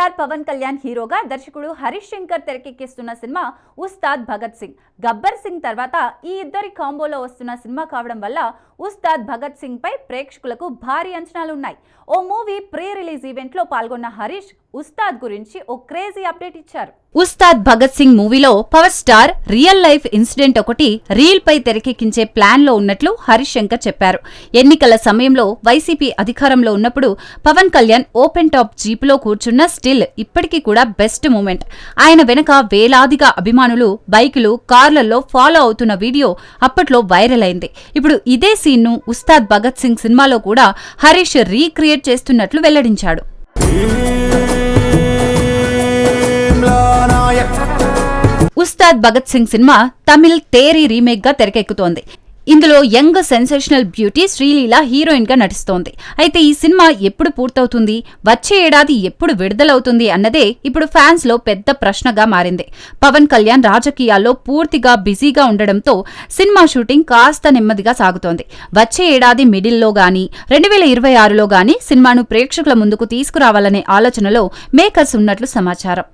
Star Pawan Kalyan హీరోగా దర్శకుడు హరీష్ శంకర్ తెరకెక్కిస్తున్న సినిమా ఉస్తాద్ భగత్ సింగ్. గబ్బర్ సింగ్ తర్వాత ఈ ఇద్దరి కాంబోలో వస్తున్న సినిమా కావడం వల్ల ఉస్తాద్ భగత్ సింగ్ పై ప్రేక్షకులకు భారీ అంచనాలు ఉన్నాయి ఓ మూవీ ప్రీ రిలీజ్ ఈవెంట్లో పాల్గొన్న హరీష్ ఉస్తాద్ గురించి ఓ క్రేజీ అప్డేట్ ఇచ్చారు. ఉస్తాద్ భగత్ సింగ్ మూవీలో power star real life incident ఒకటి రీల్ పై తెరకెక్కించే ప్లాన్లో ఉన్నట్లు హరీష్ శంకర్ చెప్పారు. ఎన్నికల సమయంలో వైసీపీ అధికారంలో ఉన్నప్పుడు పవన్ కళ్యాణ్ ఓపెన్ టాప్ జీపులో కూర్చున్న స్టిల్ ఇప్పటికీ కూడా బెస్ట్ మూమెంట్. ఆయన వెనక వేలాదిగా అభిమానులు బైకులు కార్లలో ఫాలో అవుతున్న వీడియో అప్పట్లో వైరల్ అయింది. ఇప్పుడు ఇదే సీన్ను ఉస్తాద్ భగత్ సింగ్ సినిమాలో కూడా హరీష్ రీక్రియేట్ చేస్తున్నట్లు వెల్లడించాడు. ఉస్తాద్ భగత్ సింగ్ సినిమా తమిళ్ తేరీ రీమేక్గా తెరకెక్కుతోంది. ఇందులో యంగ్ సెన్సేషనల్ బ్యూటీ శ్రీలీల హీరోయిన్గా నటిస్తోంది. అయితే ఈ సినిమా ఎప్పుడు పూర్తవుతుంది? వచ్చే ఏడాది ఎప్పుడు విడుదలవుతుంది అన్నదే ఇప్పుడు ఫ్యాన్స్లో పెద్ద ప్రశ్నగా మారింది. పవన్ కళ్యాణ్ రాజకీయాల్లో పూర్తిగా బిజీగా ఉండడంతో సినిమా షూటింగ్ కాస్త నెమ్మదిగా సాగుతోంది. వచ్చే ఏడాది మిడిల్లో గానీ రెండు వేల ఇరవై ఆరులో గానీ సినిమాను ప్రేక్షకుల ముందుకు తీసుకురావాలనే ఆలోచనలో మేకర్స్ ఉన్నట్లు సమాచారం.